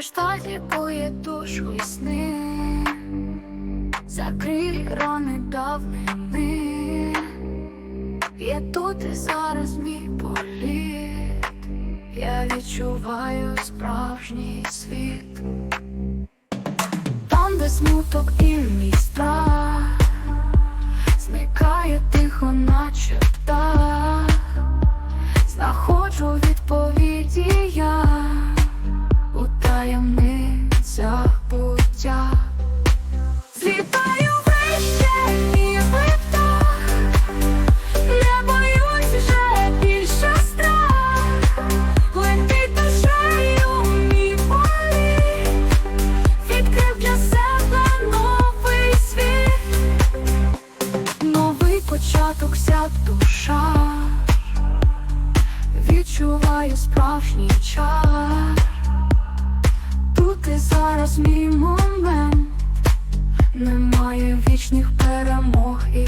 Решта лікує душу і сни, закрий рани давнини. Я тут і зараз мій політ, я відчуваю справжній світ, там, де смуток і мій страх, відчуваю справжній чар. Тут і зараз мій момент, немає вічних перемог і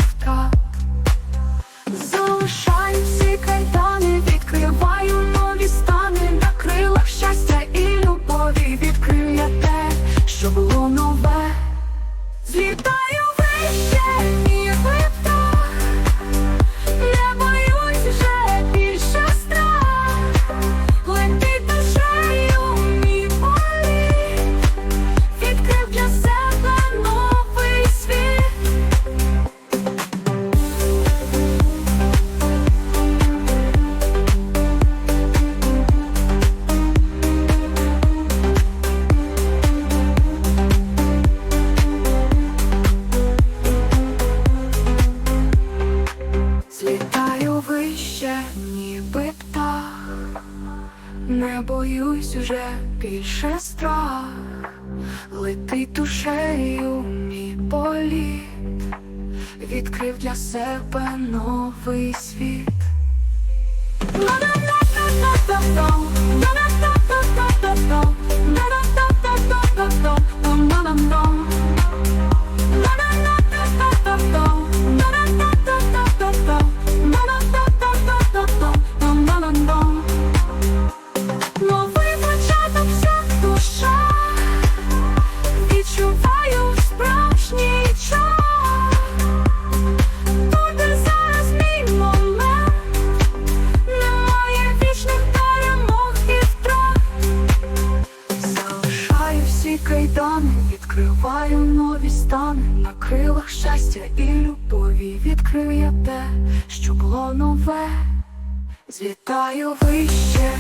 не боюсь уже більше страх, летить душею мій політ, відкрив для себе новий світ. Всі кайдани, відкриваю нові стани на крилах щастя і любові. Відкрив я те, що було нове. звітаю вище,